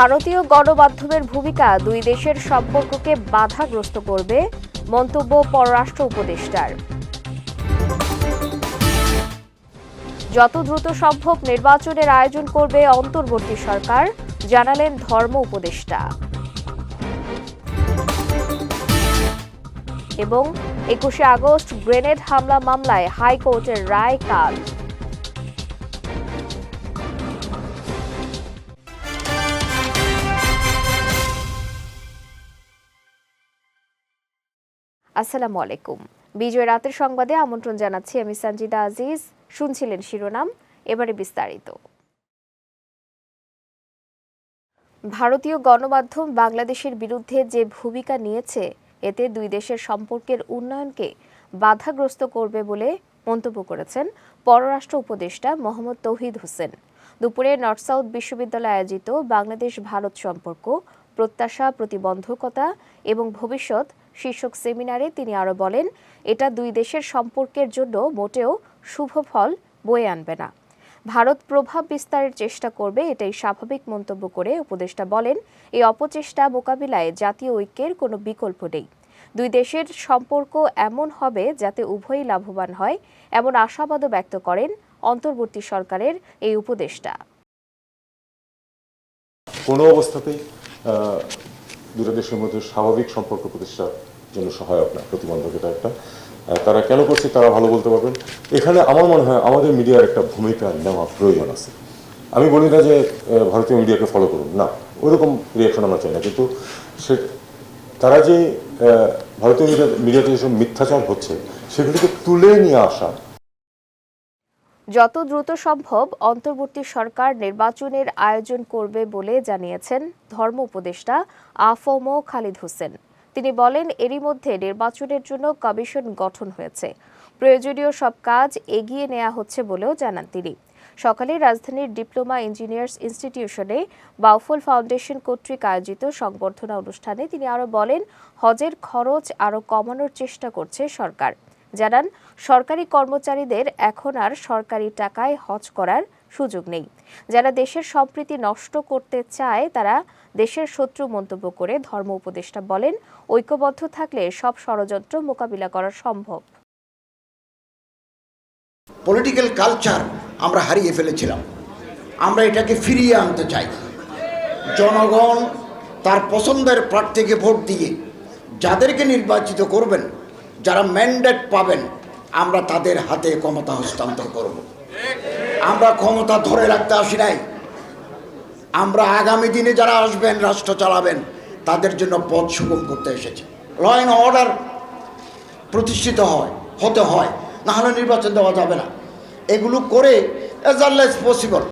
ভারতীয় গণমাধ্যমের ভূমিকা দুই দেশের সম্পর্ককে বাধাগ্রস্ত করবে মন্তব্য পররাষ্ট্র উপদেষ্টার। যত দ্রুত সম্ভব নির্বাচনের আয়োজন করবে অন্তর্বর্তী সরকার, জানালেন ধর্ম উপদেষ্টা। এবং একুশে আগস্ট গ্রেনেড হামলা মামলায় হাইকোর্টের রায় কাল। আসসালামু আলাইকুম। বিজয় রাতের সংবাদে আমন্ত্রণ জানাচ্ছি আমি সঞ্জিদা আজিজ। শুনছিলেন শিরোনাম, এবারে বিস্তারিত। ভারতীয় গণমাধ্যম বাংলাদেশের বিরুদ্ধে যে ভূমিকা নিয়েছে, এতে দুই দেশের সম্পর্কের উন্নয়নকে বাধাগ্রস্ত করবে বলে মন্তব্য করেছেন পররাষ্ট্র উপদেষ্টা মোহাম্মদ তৌহিদ হোসেন। দুপুরে নর্থ সাউথ বিশ্ববিদ্যালয়ে আয়োজিত বাংলাদেশ ভারত সম্পর্ক, প্রত্যাশা, প্রতিবন্ধকতা এবং ভবিষ্যৎ শীর্ষক সেমিনারে তিনি আরও বলেন, এটা দুই দেশের সম্পর্কের জন্য মোটেও শুভ ফল বয়ে আনবে না। ভারত প্রভাব বিস্তারের চেষ্টা করবে এটাই স্বাভাবিক মন্তব্য করে উপদেষ্টা বলেন, এই অপচেষ্টা মোকাবিলায় জাতীয় ঐক্যের কোনো বিকল্প নেই। দুই দেশের সম্পর্ক এমন হবে যাতে উভয়ই লাভবান হয়, এমন আশাবাদও ব্যক্ত করেন অন্তর্বর্তী সরকারের এই উপদেষ্টা। কোনো অবস্থাতেই দুটো দেশের মধ্যে স্বাভাবিক সম্পর্ক প্রতিষ্ঠার জন্য সহায়ক না, প্রতিবন্ধক এটা একটা। তারা কেন করছে তারা ভালো বলতে পারবেন। এখানে আমার মনে হয় আমাদের মিডিয়ার একটা ভূমিকা নেওয়া প্রয়োজন আছে। আমি বলি না যে ভারতীয় মিডিয়াকে ফলো করুন, না। ওইরকম রিয়াকশন আমরা চাই না। কিন্তু সে, তারা যে ভারতীয় মিডিয়া, মিডিয়াতে যেসব মিথ্যাচার হচ্ছে, সেগুলিকে তুলে নিয়ে আসা। যত দ্রুত সম্ভব অন্তর্বর্তী সরকার নির্বাচনের আয়োজন করবে বলে জানিয়েছেন ধর্ম উপদেষ্টা আফম খালিদ হোসেন। তিনি বলেন, এরই মধ্যে নির্বাচনের জন্য কমিশন গঠন হয়েছে। প্রয়োজনীয় সব কাজ এগিয়ে নেওয়া হচ্ছে বলেও জানান তিনি। সকালে রাজধানীর ডিপ্লোমা ইঞ্জিনিয়ার্স ইনস্টিটিউশনে বাউফল ফাউন্ডেশন কর্তৃক আয়োজিত সংবর্ধনা অনুষ্ঠানে তিনি আরও বলেন, হজের খরচ আরও কমানোর চেষ্টা করছে সরকার। জানান, সরকারি কর্মচারীদের এখন আর সরকারি টাকায় হজ করার সুযোগ নেই। যারা দেশের সম্প্রীতি নষ্ট করতে চায়, তারা দেশের শত্রু মন্তব্য করে ধর্ম উপদেষ্টা বলেন, ঐক্যবদ্ধ থাকলে সব ষড়যন্ত্র মোকাবিলা করা সম্ভব। পলিটিক্যাল কালচার আমরা হারিয়ে ফেলেছিলাম। আমরা এটাকে ফিরিয়ে আনতে চাই। জনগণ তার পছন্দের প্রার্থীকে ভোট দিয়ে যাদেরকে নির্বাচিত করবেন, যারা ম্যান্ডেট পাবেন, আমরা তাদের হাতে ক্ষমতা হস্তান্তর করব। আমরা ক্ষমতা ধরে রাখতে আসি নাই। আমরা আগামী দিনে যারা আসবেন, রাষ্ট্র চালাবেন, তাদের জন্য পথ সুগম করতে এসেছি। ল অ্যান্ড অর্ডার প্রতিষ্ঠিত হয়, হতে হয়, না হলে নির্বাচন দেওয়া যাবে না। এগুলো করে পসিবল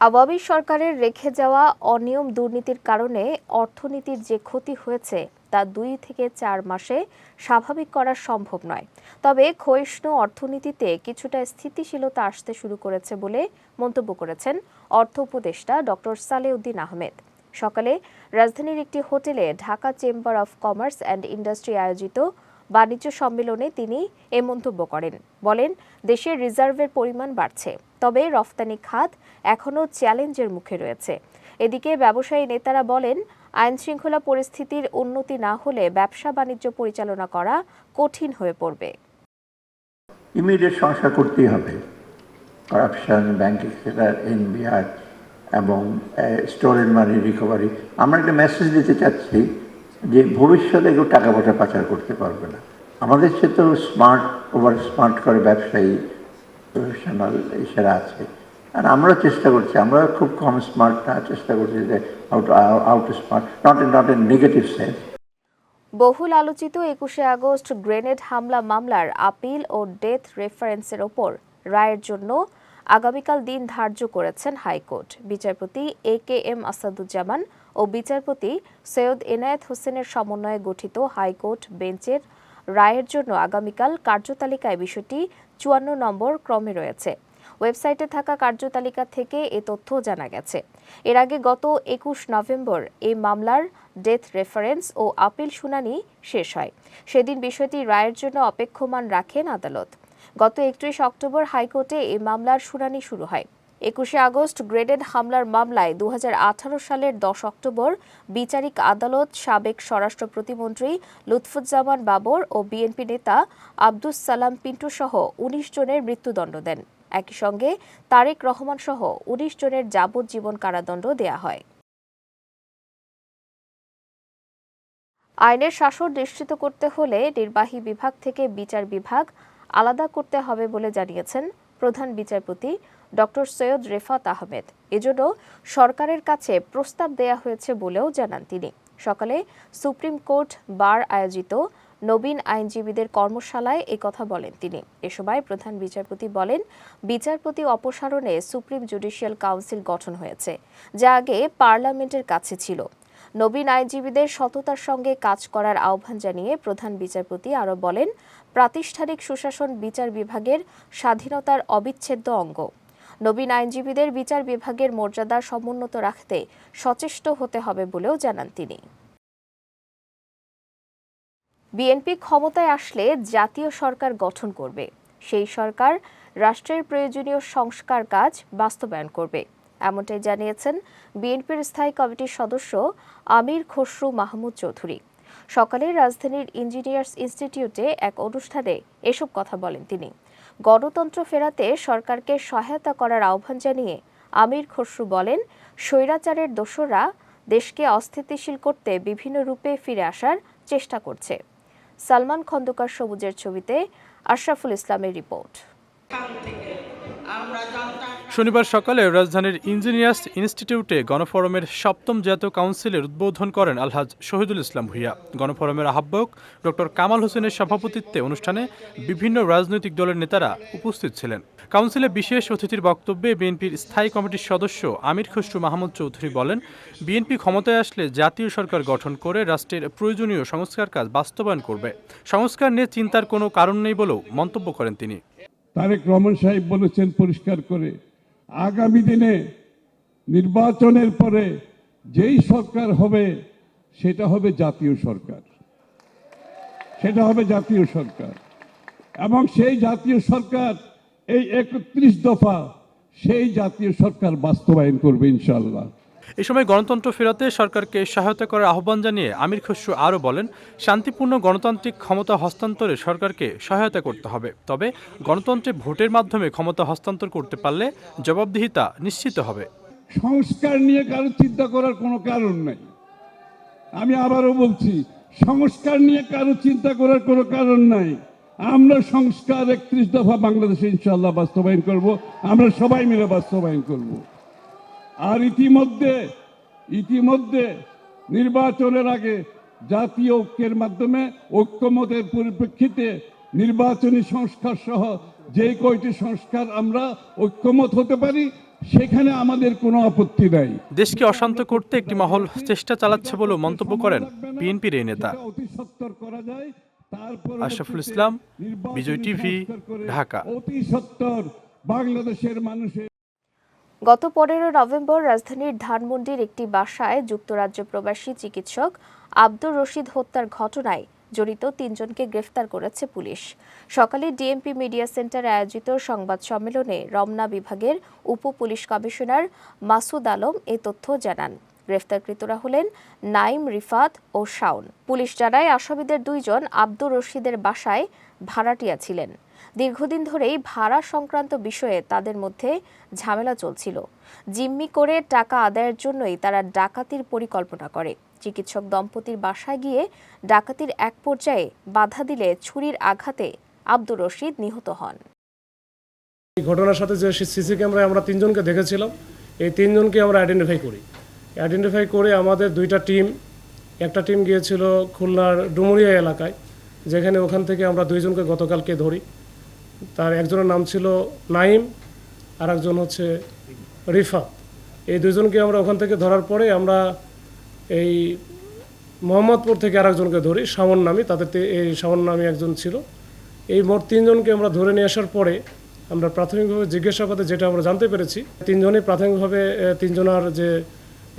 আওয়ামী সরকারের রেখে যাওয়া অনিয়ম দুর্নীতির কারণে অর্থনীতির যে ক্ষতি হয়েছে, তা দুই থেকে চার মাসে স্বাভাবিক করা সম্ভব নয়। তবে ক্ষয়িষ্ণু অর্থনীতিতে কিছুটা স্থিতিশীলতা আসতে শুরু করেছে বলে মন্তব্য করেছেন অর্থ উপদেষ্টা ডক্টর সালেউদ্দিন আহমেদ। সকালে রাজধানীর একটি হোটেলে Dhaka chamber of commerce and industry আয়োজিত বাণিজ্য সম্মেলনে তিনি এ মন্তব্য করেন। বলেন, দেশের রিজার্ভের পরিমাণ বাড়ছে, তবে রফতানি খাত এখনও চ্যালেঞ্জের মুখে রয়েছে। এদিকে ব্যবসায়ী নেতারা বলেন আইন শৃঙ্খলা পরিস্থিতির উন্নতি না হলে ব্যবসা বাণিজ্য পরিচালনা করা কঠিন হয়ে পড়বে। ইমিডিয়েট সংস্কার করতেই হবে। করাপশন ব্যাংকিং সেক্টর এনবিআর এবং স্টোরেন মানি রিকভারি আমরা একটা মেসেজ দিতে চাচ্ছি যে ভবিষ্যতে কেউ টাকা পয়সা পাচার করতে পারবে না। আমাদের সে তো স্মার্ট ওভার স্মার্ট করে ব্যবসায়ী প্রফেশনাল এছাড়া আছে। আর আমরা চেষ্টা করছি আমরা খুব কম স্মার্ট না, চেষ্টা করছি যে out out smart not in not in negative sense বহুল আলোচিত একুশে আগস্ট গ্রেনেড হামলা মামলার আপিল ও ডেথ রেফারেন্সের ওপর রায়ের জন্য আগামীকাল দিন ধার্য করেছেন হাইকোর্ট। বিচারপতি এ কে এম আসাদুজ্জামান ও বিচারপতি সৈয়দ এনায়েত হোসেনের সমন্বয়ে গঠিত হাইকোর্ট বেঞ্চের রায়ের জন্য আগামীকাল কার্যতালিকায় বিষয়টি চুয়ান্ন নম্বর ক্রমে রয়েছে। ওয়েবসাইটে থাকা কার্যতালিকা থেকে এ তথ্য জানা গেছে। এর আগে গত একুশ নভেম্বর এই মামলার ডেথ রেফারেন্স ও আপিল শুনানি শেষ হয়। সেদিন বিষয়টি রায়ের জন্য অপেক্ষমান রাখেন আদালত। গত একত্রিশ অক্টোবর হাইকোর্টে এই মামলার শুনানি শুরু হয়। একুশে আগস্ট গ্রেডেড হামলার মামলায় দু সালের দশ অক্টোবর বিচারিক আদালত, সাবেক স্বরাষ্ট্র প্রতিমন্ত্রী লুৎফুজ্জামান বাবর ও বিএনপি নেতা আব্দুস সালাম পিন্টু সহ উনিশ জনের মৃত্যুদণ্ড দেন। একই সঙ্গে তারেক রহমান সহ উনিশ জনের যাবজ্জীবন কারাদণ্ড দেয়া হয়। আইনের শাসন নিশ্চিত করতে হলে নির্বাহী বিভাগ থেকে বিচার বিভাগ আলাদা করতে হবে বলে জানিয়েছেন প্রধান বিচারপতি ডক্টর সৈয়দ রেফাত আহমেদ। এজন্য সরকারের কাছে প্রস্তাব দেয়া হয়েছে বলেও জানান তিনি। সকালে সুপ্রিম কোর্ট বার আয়োজিত নবীন আইনজীবীদের কর্মশালায় কথা বলেন তিনি। এ সময় প্রধান বিচারপতি বলেন, বিচারপতি অপসারণে সুপ্রিম জুডিশিয়াল কাউন্সিল গঠন হয়েছে, যা আগে পার্লামেন্টের কাছে ছিল। নবীন আইনজীবীদের সততার সঙ্গে কাজ করার আহ্বান জানিয়ে প্রধান বিচারপতি আরও বলেন প্রাতিষ্ঠানিক সুশাসন বিচার বিভাগের স্বাধীনতার অবিচ্ছেদ্য অঙ্গ। নবীন আইনজীবীদের বিচার বিভাগের মর্যাদা সমুন্নত রাখতে সচেষ্ট হতে হবে বলেও জানান তিনি। বিএনপি ক্ষমতায় আসলে জাতীয় সরকার গঠন করবে। সেই সরকার রাষ্ট্রের প্রয়োজনীয় সংস্কার কাজ বাস্তবায়ন করবে। এমনটাই জানিয়েছেন বিএনপির স্থায়ী কমিটির সদস্য আমির খসরু মাহমুদ চৌধুরী। সকালে রাজধানীর ইঞ্জিনিয়ার্স ইনস্টিটিউটে এক অনুষ্ঠানে এসব কথা বলেন তিনি। গণতন্ত্র ফেরাতে সরকারকে সহায়তা করার আহ্বান জানিয়ে আমির খসরু বলেন, স্বৈরাচারের দোসররা দেশকে অস্থিতিশীল করতে বিভিন্ন রূপে ফিরে আসার চেষ্টা করছে। সালমান খন্দকার সবুজের ছবিতে আশরাফুল ইসলামের রিপোর্ট। শনিবার সকালে রাজধানীর ইঞ্জিনিয়ার্স ইনস্টিটিউটে গণফোরামের সপ্তম জাতীয় কাউন্সিলের উদ্বোধন করেন আলহাজ শহীদুল ইসলাম ভুইয়া। গণফোরামের আহ্বায়ক ডক্টর কামাল হোসেনের সভাপতিত্বে অনুষ্ঠানে বিভিন্ন রাজনৈতিক দলের নেতারা উপস্থিত ছিলেন। কাউন্সিলে বিশেষ অতিথির বক্তব্যে বিএনপির স্থায়ী কমিটির সদস্য আমির খসরু মাহমুদ চৌধুরী বলেন, বিএনপি ক্ষমতায় আসলে জাতীয় সরকার গঠন করে রাষ্ট্রের প্রয়োজনীয় সংস্কার কাজ বাস্তবায়ন করবে। সংস্কার নিয়ে চিন্তার কোনো কারণ নেই বলেও মন্তব্য করেন তিনি। তারেক রহমান সাহেব বলেছেন পরিষ্কার করে আগামী দিনে নির্বাচনের পরে যেই সরকার হবে, সেটা হবে জাতীয় সরকার। সেটা হবে জাতীয় সরকার। এবং সেই জাতীয় সরকার, এই একত্রিশ দফা, সেই জাতীয় সরকার বাস্তবায়ন করবে ইনশাল্লাহ এ সময় গণতন্ত্র ফেরাতে সরকারকে সহায়তা করার আহ্বান জানিয়ে আমির খসরু আরও বলেন, শান্তিপূর্ণ গণতান্ত্রিক ক্ষমতা হস্তান্তরে সরকারকে সহায়তা করতে হবে। তবে গণতন্ত্রে ভোটের মাধ্যমে ক্ষমতা হস্তান্তর করতে পারলে জবাবদিহিতা নিশ্চিত হবে। সংস্কার নিয়ে কারও চিন্তা করার কোনো কারণ নেই। আমি আবারও বলছি, সংস্কার নিয়ে কারও চিন্তা করার কোনো কারণ নাই। আমরা সংস্কার একত্রিশ দফা বাংলাদেশে ইনশাল্লাহ বাস্তবায়ন করব। আমরা সবাই মিলে বাস্তবায়ন করব। আর ইতিমধ্যে ইতিমধ্যে নির্বাচনের আগে জাতীয় ঐক্যের মাধ্যমে ঐক্যমতের পরিপ্রেক্ষিতে নির্বাচনী সংস্কার সহ যে কয়টি সংস্কার আমরা ঐক্যমত হতে পারি সেখানে আমাদের কোনো আপত্তি নাই দেশকে অশান্ত করতে একটি মহল চেষ্টা চালাচ্ছে বলেও মন্তব্য করেন বিএনপির এই নেতা অতি সত্বর করা যায় তারপর আশরাফুল ইসলাম, বিজয় টিভি, ঢাকা। অতি সত্তর বাংলাদেশের মানুষের গত পনেরো নভেম্বর রাজধানীর ধানমন্ডির একটি বাসায় যুক্তরাজ্য প্রবাসী চিকিৎসক আব্দুর রশিদ হত্যার ঘটনায় জড়িত তিনজনকে গ্রেফতার করেছে পুলিশ। সকালে ডিএমপি মিডিয়া সেন্টারে আয়োজিত সংবাদ সম্মেলনে রমনা বিভাগের উপ পুলিশ কমিশনার মাসুদ আলম এ তথ্য জানান। গ্রেফতারকৃতরা হলেন নাইম, রিফাত ও শাওন। পুলিশ জানায়, আসামিদের দুইজন আব্দুর রশিদের বাসায় ভাড়াটিয়া ছিলেন। দীর্ঘদিন ধরেই ভাড়া সংক্রান্ত বিষয়ে তাদের মধ্যে ঝামেলা চলছিল। জিম্মি করে টাকা আদায়ের জন্যই তারা ডাকাতির পরিকল্পনা করে। চিকিৎসক দম্পতির বাসায় গিয়ে ডাকাতির এক পর্যায়ে বাধা দিলে ছুরির আঘাতে আব্দুর রশিদ নিহত হন। এই ঘটনার সাথে যে সিসি ক্যামেরায় আমরা তিনজনকে দেখেছিলাম, এই তিনজনকে আমরা আইডেন্টিফাই করি। আইডেন্টিফাই করে আমাদের দুইটা টিম, একটা টিম গিয়েছিল খুলনার ডুমুরিয়া এলাকায়, যেখানে ওখান থেকে আমরা দুইজনকে গতকালকে ধরি। তার একজনের নাম ছিল নাইম আর একজন হচ্ছে রিফা এই দুজনকে আমরা ওখান থেকে ধরার পরে আমরা এই মোহাম্মদপুর থেকে আরেকজনকে ধরি, শাওন নামী তাদের এই শাওন নামী একজন ছিল। এই মোট তিনজনকে আমরা ধরে নিয়ে আসার পরে আমরা প্রাথমিকভাবে জিজ্ঞাসাবাদে যেটা আমরা জানতে পেরেছি, তিনজনই প্রাথমিকভাবে তিনজনার যে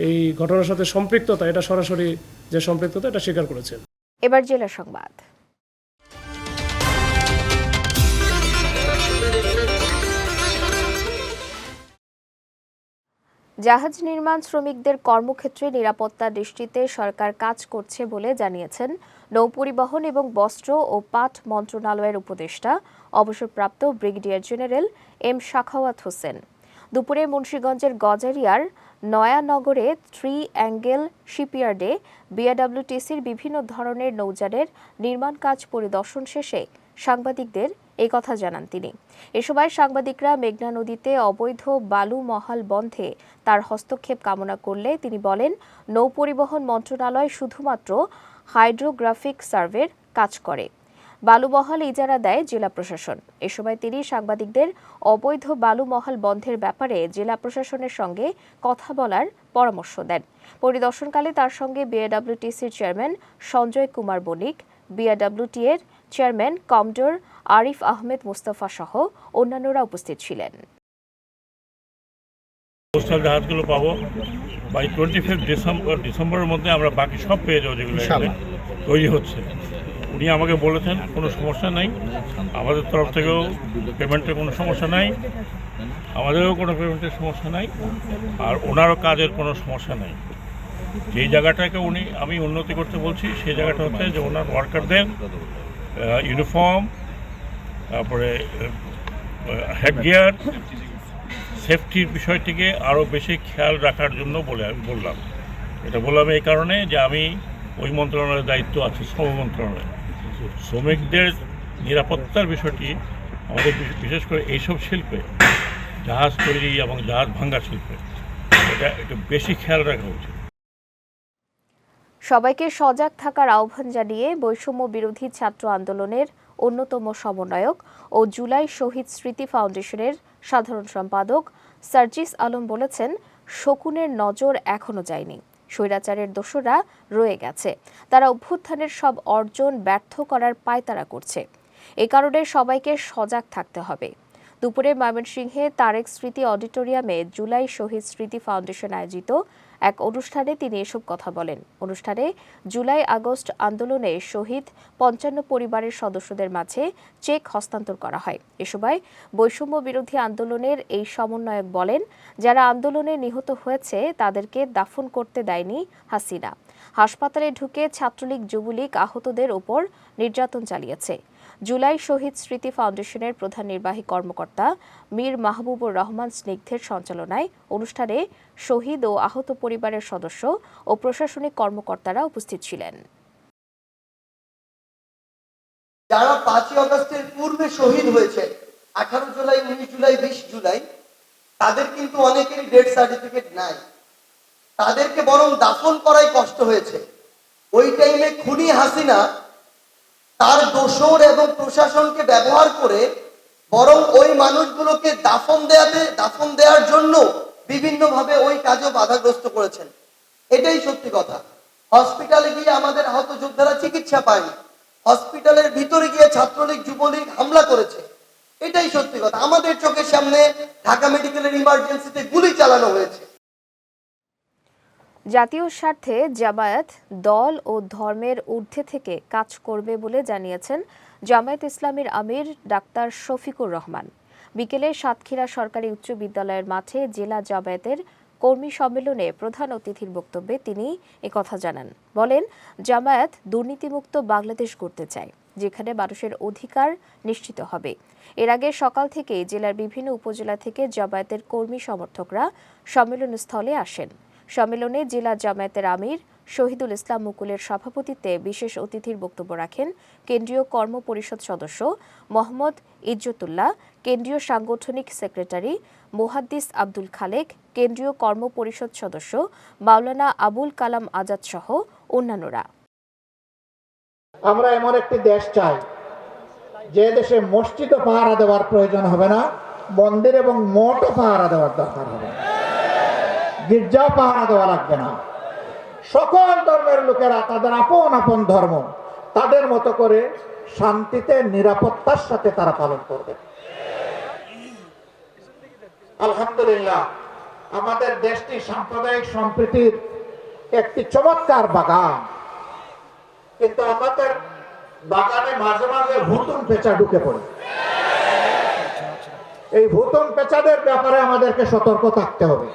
এই ঘটনার সাথে সম্পৃক্ততা, এটা সরাসরি যে সম্পৃক্ততা, এটা স্বীকার করেছে এবার জেলা সংবাদ। জাহাজ নির্মাণ শ্রমিকদের কর্মক্ষেত্রে নিরাপত্তা দৃষ্টিতে সরকার কাজ করছে বলে জানিয়েছেন নৌপরিবহন এবং বস্ত্র ও পাট মন্ত্রণালয়ের উপদেষ্টা, অবসরপ্রাপ্ত brigadier general M Shakhawat Hossain. দুপুরে মুন্সীগঞ্জের গজারিয়ার নয়ানগরে থ্রি অ্যাঙ্গেল শিপইয়ার্ডে বিআরডব্লিউটিসির বিভিন্ন ধরনের নৌযানের নির্মাণ কাজ পরিদর্শন শেষে সাংবাদিকদের এই কথা জানান তিনি। এ সময় সাংবাদিকরা মেঘনা নদীতে অবৈধ বালু মহাল বন্ধে তার হস্তক্ষেপ কামনা করলে তিনি বলেন নৌপরিবহন মন্ত্রণালয় শুধুমাত্র হাইড্রোগ্রাফিক সার্ভের কাজ করে। বালুমহল ইজারা দেয় জেলা প্রশাসন। এ সময় তিনি সাংবাদিকদের অবৈধ বালুমহল বন্ধের ব্যাপারে জেলা প্রশাসনের সঙ্গে কথা বলার পরামর্শ দেন। পরিদর্শনকালে তার সঙ্গে বিএডব্লিউটিসির চেয়ারম্যান সঞ্জয় কুমার বণিক বিআরডব্লিউটি এর চেয়ারম্যান কমডোর আরিফ আহমেদ মুস্তফা সহ অন্যান্যরা উপস্থিত ছিলেন। কোস্টাল জাহাজগুলো পাবো। বাই টোয়েন্টি ফিফথ ডিসেম্বর ডিসেম্বরের মধ্যে আমরা বাকি সব পেয়ে যাব যেগুলো তৈরি হচ্ছে। উনি আমাকে বলেছেন কোনো সমস্যা নাই। আমাদের তরফ থেকেও পেমেন্টের কোনো সমস্যা নাই। আমাদেরও কোনো পেমেন্টের সমস্যা নাই। আর ওনারও কাজের কোনো সমস্যা নাই। যেই জায়গাটাকে উনি আমি উন্নতি করতে বলছি সেই জায়গাটা হচ্ছে যে ওনার ওয়ার্কারদের ইউনিফর্ম তারপরে হেড গিয়ার সেফটির বিষয়টিকে আরও বেশি খেয়াল রাখার জন্য বলে আমি বললাম। এটা বললাম এই কারণে যে আমি ওই মন্ত্রণালয়ের দায়িত্ব আছে, শ্রম মন্ত্রণালয়। শ্রমিকদের নিরাপত্তার বিষয়টি আমাদের বিশেষ করে এইসব শিল্পে, জাহাজ তৈরি এবং জাহাজ ভাঙ্গা শিল্পে, এটা একটু বেশি খেয়াল রাখা উচিত। সবাইকে সজাগ থাকার আহ্বান জানিয়ে বৈষম্য বিরোধী ছাত্র আন্দোলনের অন্যতম সমন্বয়ক ও জুলাই শহীদ স্মৃতি ফাউন্ডেশনের সাধারণ সম্পাদক সার্জিস আলম বলেছেন, শকুনের নজর এখনও যায়নি। স্বৈরাচারের দোষরা রয়ে গেছে। তারা অভ্যুত্থানের সব অর্জন ব্যর্থ করার পায়তারা করছে। এ কারণে সবাইকে সজাগ থাকতে হবে। দুপুরে ময়মনসিংহে তারেক স্মৃতি অডিটোরিয়ামে জুলাই শহীদ স্মৃতি ফাউন্ডেশন আয়োজিত এক অনুষ্ঠানে তিনি এসব কথা বলেন। অনুষ্ঠানে জুলাই আগস্ট আন্দোলনে শহীদ পঞ্চান্ন পরিবারের সদস্যদের মাঝে চেক হস্তান্তর করা হয়। এ সময় বৈষম্য বিরোধী আন্দোলনের এই সমন্বয়ক বলেন, যারা আন্দোলনে নিহত হয়েছে তাদেরকে দাফন করতে দেয়নি হাসিনা। হাসপাতালে ঢুকে ছাত্রলীগ যুবলীগ আহতদের ওপর নির্যাতন চালিয়েছে। জুলাই শহীদ স্মৃতি ফাউন্ডেশনের প্রধান নির্বাহী কর্মকর্তা মীর মাহবুবুর রহমান স্নিগ্ধের সঞ্চালনায় অনুষ্ঠানে শহীদ ও আহত পরিবারের সদস্য ও প্রশাসনিক কর্মকর্তারা উপস্থিত ছিলেন। যারা পাঁচই অগস্টের পূর্বে শহীদ হয়েছে, আঠারো জুলাই উনিশ জুলাই বিশ জুলাই, তাদের কিন্তু অনেকেরই ডেথ সার্টিফিকেট নাই। তাদেরকে বরং দাফন করাই কষ্ট হয়েছে। ওই টাইমে খুনি হাসিনা তার দোসর এবং প্রশাসনকে ব্যবহার করে বরং ওই মানুষগুলোকে দাফন দেয়াতে, দাফন দেওয়ার জন্য বিভিন্নভাবে ওই কাজও বাধাগ্রস্ত করেছেন। এটাই সত্যি কথা। হসপিটালে গিয়ে আমাদের আহত যোদ্ধারা চিকিৎসা পায়নি। হসপিটালের ভিতরে গিয়ে ছাত্রলীগ, যুবলীগ হামলা করেছে। এটাই সত্যি কথা। আমাদের চোখের সামনে ঢাকা মেডিকেলের ইমার্জেন্সিতে গুলি চালানো হয়েছে। জাতীয় স্বার্থে জামায়াত দল ও ধর্মের ঊর্ধ্বে থেকে কাজ করবে বলে জানিয়েছেন জামায়াত ইসলামীর আমির ডাক্তার শফিকুর রহমান। বিকেলে সাতক্ষীরা সরকারি উচ্চ বিদ্যালয়ের মাঠে জেলা জামায়াতের কর্মী সম্মেলনে প্রধান অতিথির বক্তব্যে তিনি একথা জানান। বলেন, জামায়াত দুর্নীতিমুক্ত বাংলাদেশ করতে চায়, যেখানে মানুষের অধিকার নিশ্চিত হবে। এর আগে সকাল থেকে জেলার বিভিন্ন উপজেলা থেকে জামায়াতের কর্মী সমর্থকরা সম্মেলনস্থলে আসেন। সম্মেলনে জেলা জামায়াতের আমির শহীদুল ইসলাম মুকুলের সভাপতিত্বে বিশেষ অতিথির বক্তব্য রাখেন কেন্দ্রীয় কর্ম পরিষদ সদস্য মোহাম্মদ ইজ্জতুল্লাহ, কেন্দ্রীয় সাংগঠনিক সেক্রেটারি মোহাদ্দিস আব্দুল খালেক, কেন্দ্রীয় কর্ম পরিষদ সদস্য মাওলানা আবুল কালাম আজাদ সহ অন্যান্যরা আমরা এমন একটি দেশ চাই, যে দেশে মসজিদও পাহারা দেওয়ার প্রয়োজন হবে না, মন্দির এবং মঠও পাহারা দেওয়ার দরকার হবে না। গির্জাও পাহারা দেওয়া লাগবে না। সকল ধর্মের লোকেরা তাদের আপন আপন ধর্ম, তাদের মতো করে শান্তিতে, নিরাপত্তার সাথে তারা পালন করবে। আলহামদুলিল্লাহ, আমাদের দেশটি সাম্প্রদায়িক সম্প্রীতির একটি চমৎকার বাগান। কিন্তু আমাদের বাগানে মাঝে মাঝে ভুতুন পেঁচা ঢুকে পড়ে। এই ভুতুন পেঁচাদের ব্যাপারে আমাদেরকে সতর্ক থাকতে হবে।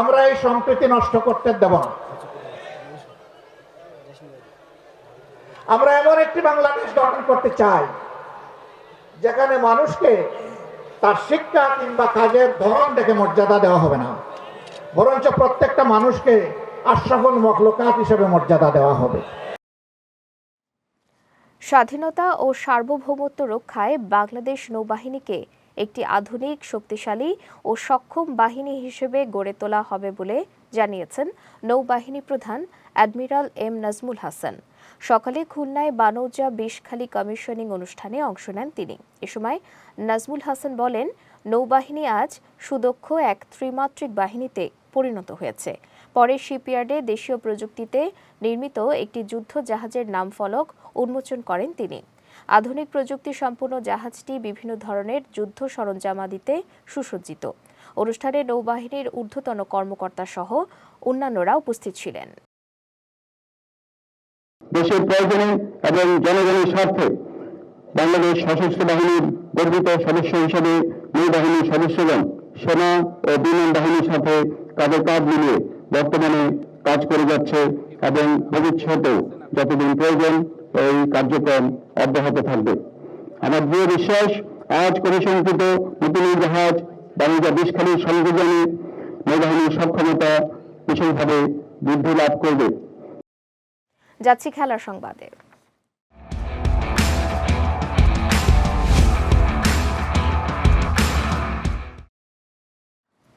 আমরা এই সম্প্রীতি নষ্ট করতে দেব না। আমরা এমন একটি বাংলাদেশ গঠন করতে চাই, যেখানে মানুষকে তার শিক্ষা কিংবা কাজের ধরন দেখে মর্যাদা দেওয়া হবে না। বরঞ্চ প্রত্যেকটা মানুষকে আশ্রাফল মখলকাত হিসেবে মর্যাদা দেওয়া হবে। স্বাধীনতা ও সার্বভৌমত্ব রক্ষায় বাংলাদেশ নৌবাহিনীকে একটি আধুনিক, শক্তিশালী ও সক্ষম বাহিনী হিসেবে গড়ে তোলা হবে বলে জানিয়েছেন নৌবাহিনী প্রধান অ্যাডমিরাল এম নাজমুল হাসান। সকালে খুলনায় বানৌজা বিষখালী কমিশনিং অনুষ্ঠানে অংশ নেন তিনি। এ সময় নাজমুল হাসান বলেন, নৌবাহিনী আজ সুদক্ষ এক ত্রিমাত্রিক বাহিনীতে পরিণত হয়েছে। পরে শিপইয়ার্ডে দেশীয় প্রযুক্তিতে নির্মিত একটি যুদ্ধ জাহাজের নাম ফলক উন্মোচন করেন তিনি। আধুনিক প্রযুক্তি সম্পন্ন জাহাজটি বিভিন্ন ধরনের যুদ্ধ সরঞ্জামাদিতে সুসজ্জিত। অনুষ্ঠানে নৌবাহিনীর ঊর্ধ্বতন কর্মকর্তা সহ অন্যান্যরা উপস্থিত ছিলেন। দেশের প্রয়োজনে এবং জনগণের স্বার্থে বাংলাদেশ সশস্ত্র বাহিনীর গর্বিত সদস্য হিসেবে নৌবাহিনীর সদস্যগণ, সেনা ও বিমান বাহিনীর সাথে কাঁধে কাঁধ মিলিয়ে বর্তমানে কাজ করে যাচ্ছে এবং ভবিষ্যতেও যতদিন প্রয়োজন এই কার্যক্রম অব্যাহত থাকবে। আমার দৃঢ় বিশ্বাস, আজ পরিসংকৃত নতুন জাহাজ বাণিজ্য বিষখালীর সংযোজনে নৌবাহিনীর সক্ষমতা বিশেষভাবে বৃদ্ধি লাভ করবে। যাচ্ছি খেলার সংবাদে।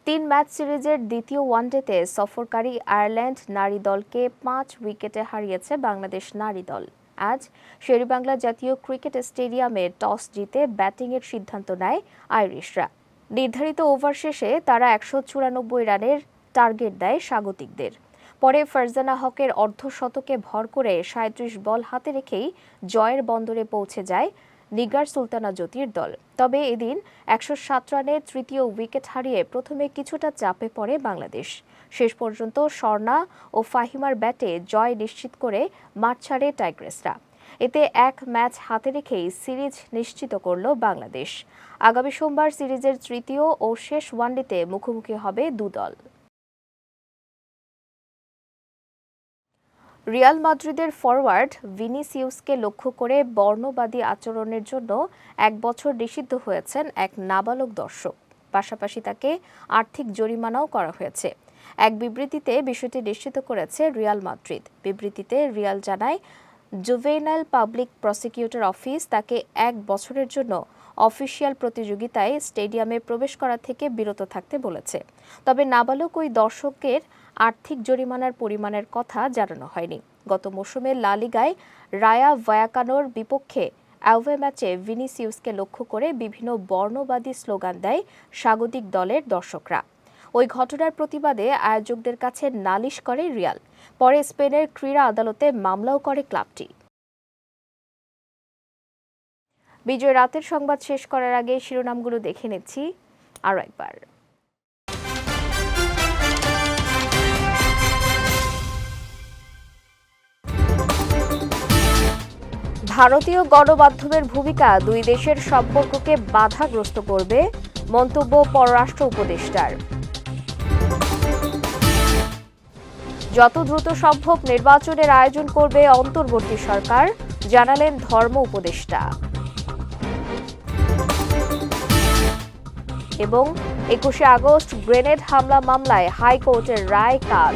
তিন ম্যাচ সিরিজের দ্বিতীয় ওয়ানডেতে সফরকারী আয়ারল্যান্ড নারী দলকে পাঁচ উইকেটে হারিয়েছে বাংলাদেশ নারী দল। আজ শেরিবাংলা জাতীয় ক্রিকেট স্টেডিয়ামে টস জিতে ব্যাটিংয়ের সিদ্ধান্ত নেয় আইরিশরা। নির্ধারিত ওভার শেষে তারা একশো চুরানব্বই রানের টার্গেট দেয় স্বাগতিকদের। পরে ফারজানা হকের অর্ধশতকে ভর করে সাঁত্রিশ বল হাতে রেখেই জয়ের বন্দরে পৌঁছে যায় নিগার সুলতানা জ্যোতির দল। তবে এদিন একশো সাত রানে তৃতীয় উইকেট হারিয়ে প্রথমে কিছুটা চাপে পড়ে বাংলাদেশ। শেষ পর্যন্ত স্বর্ণা ও ফাহিমার ব্যাটে জয় নিশ্চিত করে মাঠ ছাড়ে টাইগ্রেসরা। এতে এক ম্যাচ হাতে রেখেই সিরিজ নিশ্চিত করল বাংলাদেশ। আগামী সোমবার সিরিজের তৃতীয় ও শেষ ওয়ানডেতে মুখোমুখি হবে দু দল রিয়াল মাদ্রিদের ফরওয়ার্ড ভিনিসিউসকে লক্ষ্য করে বর্ণবাদী আচরণের জন্য এক বছর নিষিদ্ধ হয়েছেন এক নাবালক দর্শক। পাশাপাশি তাকে আর্থিক জরিমানাও করা হয়েছে। এক বিবৃতিতে বিষয়টি নিশ্চিত করেছে রিয়াল মাদ্রিদ। বিবৃতিতে রিয়াল জানায়, জুভেনাইল পাবলিক প্রসিকিউটর অফিস তাকে এক বছরের জন্য অফিসিয়াল প্রতিযোগিতায় স্টেডিয়ামে প্রবেশ করা থেকে বিরত থাকতে বলেছে। তবে নাবালক ওই দর্শকের আর্থিক জরিমানার পরিমাণের কথা জানানো হয়নি। গত মৌসুমে লা লিগায় রায়া ভায়াকানোর বিপক্ষে অ্যাওয়ে ম্যাচে ভিনিসিউসকে লক্ষ্য করে বিভিন্ন বর্ণবাদী স্লোগান দেয় স্বাগতিক দলের দর্শকরা। ওই ঘটনার প্রতিবাদে আয়োজকদের কাছে নালিশ করে রিয়াল। পরে স্পেনের ক্রীড়া আদালতে মামলাও করে ক্লাবটি। বিজয় রাতের সংবাদ শেষ করার আগে শিরোনামগুলো দেখে নিচ্ছি। আরও একবার। ভারতীয় গণমাধ্যমের ভূমিকা দুই দেশের সম্পর্ককে বাধাগ্রস্ত করবে মন্তব্য পররাষ্ট্র উপদেষ্টার। যত দ্রুত সম্ভব নির্বাচনের আয়োজন করবে অন্তর্বর্তী সরকার, জানালেন ধর্ম উপদেষ্টা। এবং একুশে আগস্ট গ্রেনেড হামলা মামলায় হাইকোর্টের রায় কাল।